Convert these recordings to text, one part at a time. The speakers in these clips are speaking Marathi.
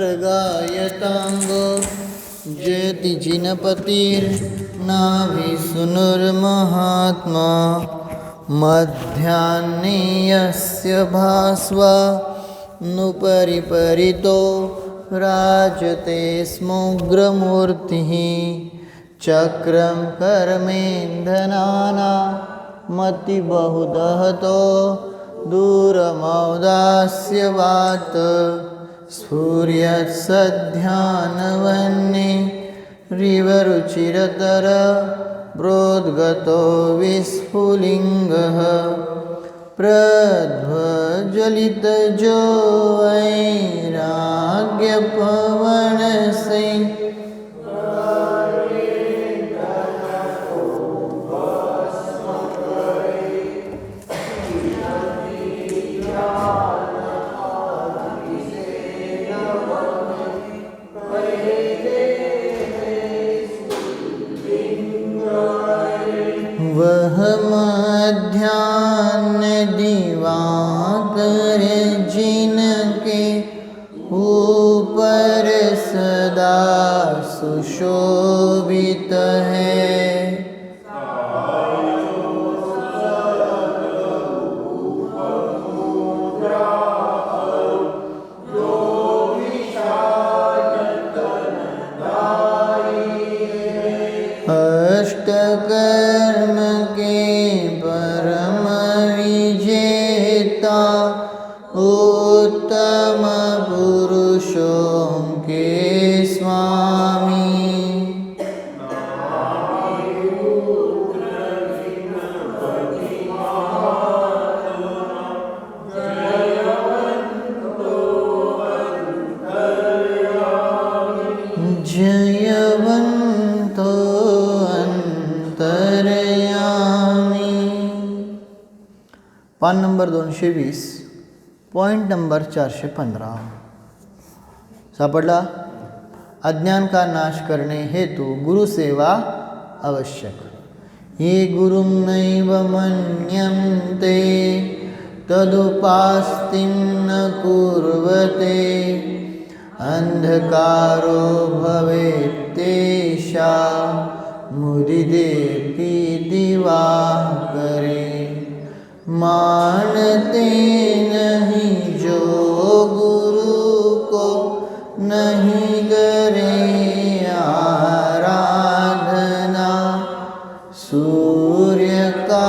गायतांग जयति जिनपतिर्नाभिसुनुर्महात्मा मध्याह्ने यस्य भास्वा नुपरिपरितो राजते स्मोग्रमूर्तिः चक्रं कर्मेन्धनाना मतिबहुदहतो दूरमौदास्य वात् स्फुर्यत्सध्यानवन्ये रिवरुचिरतर प्रोद्गतो विस्फुलिङ्गः प्रध्वज्वलितजो वैराग्यपवनसै वह मध्या स्वामी। पान नंबर दोनशे वीस पॉईंट नंबर चारशे पंधरा. सापडला? अज्ञान का नाश करने हेतु गुरुसेवा आवश्यक ये गुरुं नैव तदुपास्तिं न कुर्वते अंधकारो भवेत्तेषा मुदिदेति दिवाकरे मानते नहीं जो गुरु को, नहीं करे सूर्य का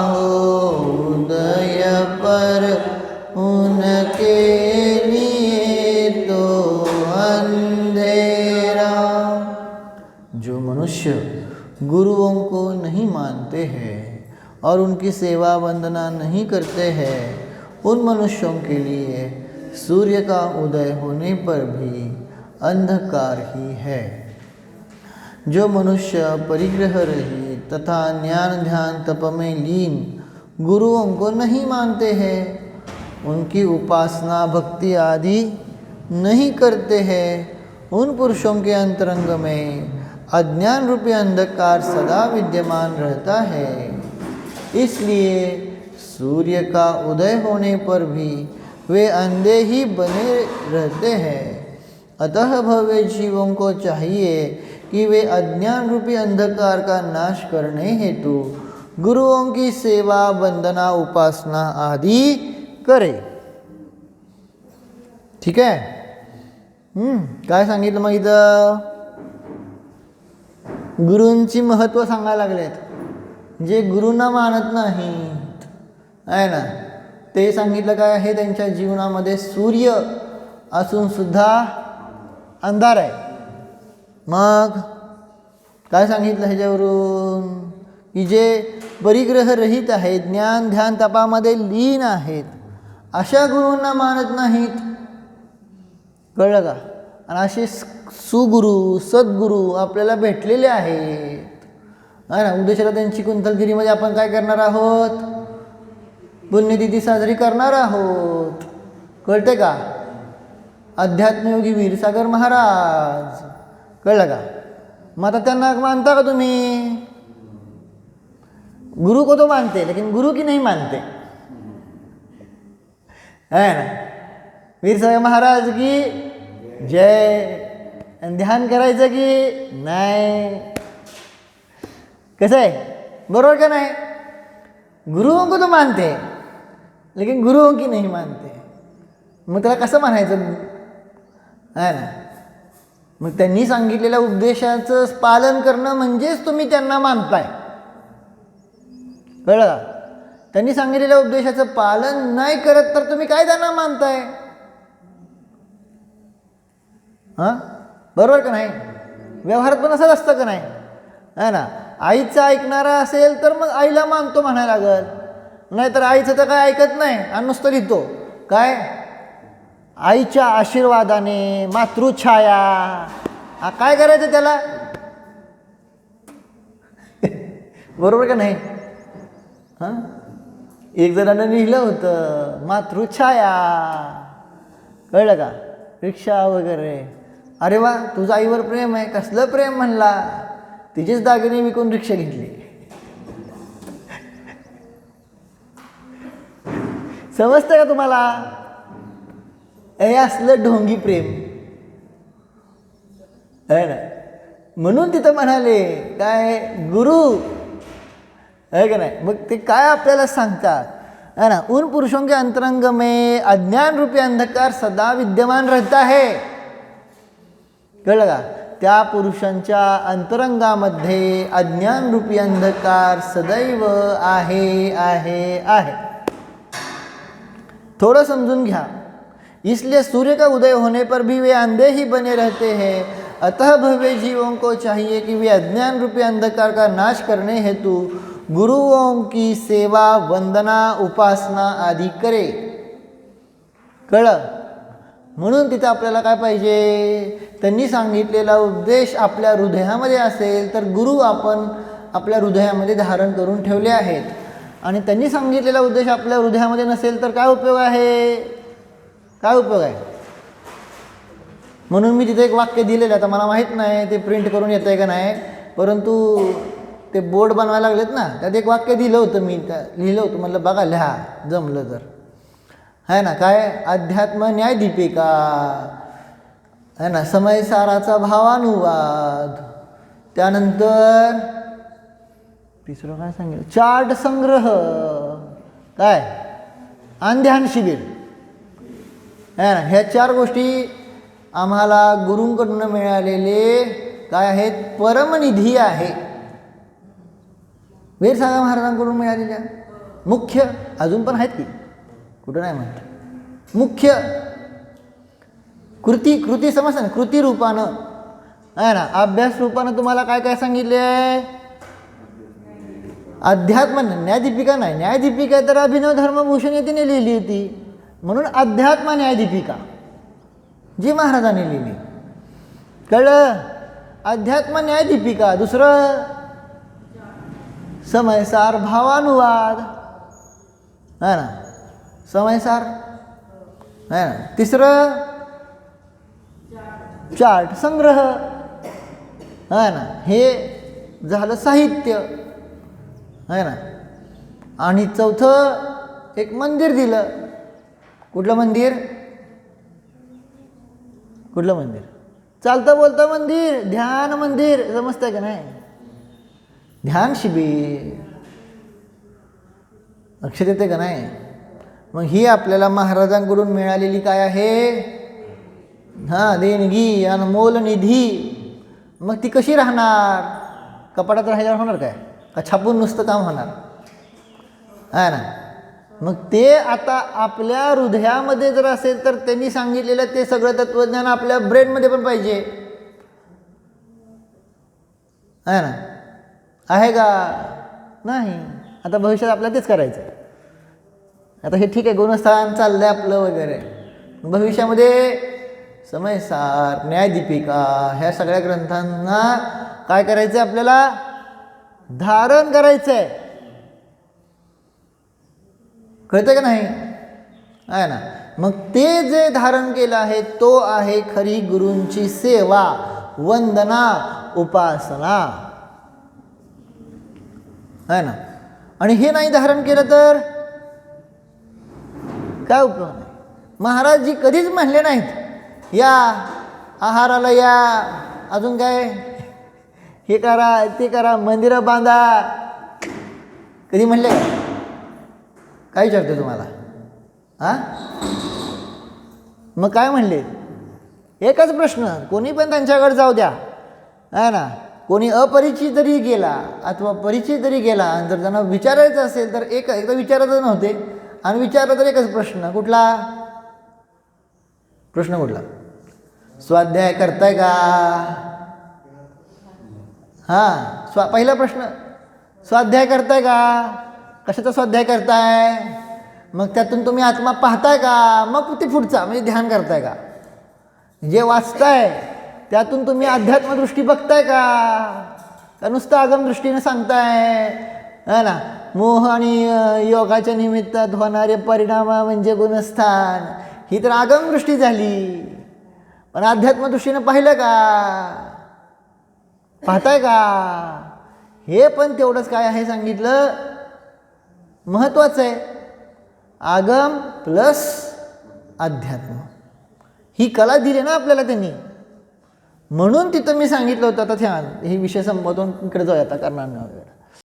हो उदय पर उनके लिए तो अंधेरा। जो मनुष्य गुरुओं को नहीं मानते हैं और उनकी सेवा वंदना नहीं करते हैं, उन मनुष्यों के लिए सूर्य का उदय होने पर भी अंधकार ही है। जो मनुष्य परिग्रह रहित तथा ज्ञान ध्यान तप में लीन गुरुओं को नहीं मानते हैं। उनकी उपासना भक्ति आदि नहीं करते हैं। उन पुरुषों के अंतरंग में अज्ञान रूपी अंधकार सदा विद्यमान रहता है। इसलिए सूर्य का उदय होने पर भी वे अंधे ही बने रहते हैं। अतः भव्य जीवों को चाहिए कि वे अज्ञान रूपी अंधकार का नाश करने हेतु गुरुओं की सेवा वंदना उपासना आदि करे। ठीक आहे हम्म, काय सांगितलं मग इथं? गुरूंची महत्त्व सांगायला लागलेत. जे गुरूंना मानत नाहीत आहे ना? ते सांगितलं काय आहे? त्यांच्या जीवनामध्ये सूर्य असून सुद्धा अंधार आहे. मग काय सांगितलं ह्याच्यावरून? की जे परिग्रह रहित आहेत ज्ञान ध्यान तपामध्ये लीन आहेत अशा गुरूंना मानत नाहीत. कळलं का? आणि असे सुगुरू सद्गुरू आपल्याला भेटलेले आहेत. हा ना उद्देशाला त्यांची कुंथलगिरीमध्ये आपण काय करणार आहोत? पुण्यतिथी साजरी करणार आहोत. कळते का? अध्यात्मयोगी वीरसागर महाराज. कळलं का? मग आता त्यांना मानता का तुम्ही? गुरु को तो मानते लेकिन गुरु की नाही मानते। है ना? वीर साहेब महाराज की जय आणि ध्यान करायचं की नाही। कसं आहे? बरोबर का नाही? गुरुओं को तो मानते लेकिन गुरुओं की नाही मानते। मग त्याला कसं म्हणायचं है ना? मग त्यांनी सांगितलेल्या उपदेशाचं पालन करणं म्हणजेच तुम्ही त्यांना मानताय. कळलं त्यांनी सांगितलेल्या उपदेशाचं पालन नाही करत तर तुम्ही काय त्यांना मानताय? हां? बरोबर का नाही? व्यवहारात पण असंच असतं का नाही? आहे ना? आईचं ऐकणारा असेल तर मग आईला मानतो म्हणायला लागल. नाहीतर आईचं तर काय ऐकत नाही आणि नुसतं लिहितो. काय? आईच्या आशीर्वादाने मातृछाया. हा काय करायचं त्याला? बरोबर का नाही? हां? एक जणानं लिहिलं होतं मातृछाया. कळलं का? रिक्षा वगैरे. अरे वा तुझं आईवर प्रेम आहे कसलं प्रेम म्हणला? तिचेच दागिने विकून रिक्षा घेतली. समजतं का तुम्हाला? हे असलं ढोंगी प्रेम. आहे ना? म्हणून तिथं म्हणाले काय गुरु. है का नाही? मग ते काय आपल्याला सांगतात? है ना? उन पुरुषों के अंतरंग में अज्ञान रूपी अंधकार सदा विद्यमान रहता है. कळलं का? त्या पुरुषांच्या अंतरंगामध्ये अज्ञान रूपी अंधकार सदैव आहे आहे आहे. थोडं समजून घ्या. इसलिए सूर्य का उदय होने पर भी वे अंधे ही बने रहते हैं। अतः भव्य जीवों को चाहिए कि वे अज्ञान रूपी अंधकार का नाश करने हेतु गुरुओं की सेवा वंदना उपासना आदि करे। कळलं? म्हणून तिथं आपल्याला काय पाहिजे? त्यांनी सांगितलेला उपदेश आपल्या हृदयामध्ये असेल तर गुरु आपण आपल्या हृदयामध्ये धारण करून ठेवले आहेत. आणि त्यांनी सांगितलेला उद्देश आपल्या हृदयामध्ये नसेल तर काय उपयोग आहे? काय उपयोग आहे? म्हणून मी तिथे एक वाक्य दिलेलं आहे. आता मला माहीत नाही ते प्रिंट करून येतं आहे का नाही. परंतु ते बोर्ड बनवायला लागलेत ना. त्यात एक वाक्य दिलं होतं मी. त्या लिहिलं होतं. म्हटलं बघा लिहा. जमलं तर. आहे ना? काय? अध्यात्म न्याय दीपिका है ना? समयसाराचा भावानुवाद. त्यानंतर तिसरं काय सांगितलं चार्ट संग्रह. काय? आणि ध्यान शिबिर. है ना? ह्या चार गोष्टी आम्हाला गुरूंकडून मिळालेले काय आहेत? परमनिधी आहे. वीर सागा महाराजांकडून मिळालेल्या. मुख्य अजून पण आहेत की? कुठं नाही म्हणत मुख्य कृती कृती समजतं ना? कृती रूपानं. आहे ना? अभ्यास रूपानं तुम्हाला काय काय सांगितले? आहे अध्यात्म नाही, न्यायदीपिका नाही. न्यायदीपिका तर अभिनव धर्मभूषण येते लिहिली होती. म्हणून अध्यात्म न्यायदीपिका जी महाराजांनी लिहिली. कळलं? अध्यात्म न्यायदीपिका दुसरं? समयसार भावानुवाद. है ना? समयसार? है ना? तिसरं? चार्ट संग्रह. है ना? हे झालं साहित्य. है ना? आणि चौथं एक मंदिर दिलं. कुठलं मंदिर? कुठलं मंदिर? चालतं बोलतं मंदिर ध्यान मंदिर समजतंय का नाही? ध्यान शिबिर. लक्षात येते का नाही? मग ही आपल्याला महाराजांकडून मिळालेली काय आहे? हां देणगी अनमोल निधी. मग ती कशी राहणार? कपाटात राहायला होणार काय? का छापून नुसतं काम होणार? आहे ना? मग ते आता आपल्या हृदयामध्ये जर असेल तर त्यांनी सांगितलेलं ते सगळं तत्त्वज्ञान आपल्या ब्रेनमध्ये पण पाहिजे. आहे ना? आहे का? नाही. आता भविष्यात आपल्याला तेच करायचं आता हे ठीक आहे गुणस्थान आहे आपलं वगैरे. भविष्यामध्ये समयसार न्यायदीपिका ह्या सगळ्या ग्रंथांना काय करायचं आहे आपल्याला? धारण करायचं आहे कळतं का नाही? आहे ना? मग ते जे धारण केलं आहे तो आहे खरी गुरूंची सेवा वंदना उपासना. आहे ना? आणि हे नाही धारण केलं तर? काय उपयोग नाही. महाराजजी कधीच म्हणले नाहीत या आहाराला या अजून काय? हे करा ते करा मंदिरं बांधा. कधी म्हणले? का? काय विचारते तुम्हाला? हां? मग काय म्हणले? एकच प्रश्न कोणी पण त्यांच्याकडे जाऊ द्या. आहे ना? कोणी अपरिचित जरी गेला अथवा परिचित जरी गेला आणि जर त्यांना विचारायचं असेल तर एक एकदा विचारायचं नव्हते. आणि विचारलं तर एकच प्रश्न कुठला? प्रश्न कुठला? स्वाध्याय करताय का? हां स्वा पहिला प्रश्न स्वाध्याय करताय का? कशाचा स्वाध्याय करताय? मग त्यातून तुम्ही आत्मा पाहताय का? मग ते पुढचा म्हणजे ध्यान करताय का? जे वाचताय त्यातून तुम्ही अध्यात्मदृष्टी बघताय का? का नुसतं आगमदृष्टीने सांगताय? है ना? मोह आणि योगाच्या निमित्तात होणारे परिणाम म्हणजे गुणस्थान. ही तर आगमदृष्टी झाली. पण अध्यात्मदृष्टीनं पाहिलं का? पाहताय का? हे पण तेवढंच काय आहे सांगितलं? महत्त्वाचं आहे. आगम प्लस अध्यात्म. ही कला दिली ना आपल्याला त्यांनी. म्हणून तिथं मी सांगितलं होतं आता ध्यान हे विषय संबोधून इकडे जाऊया आता करणार नाही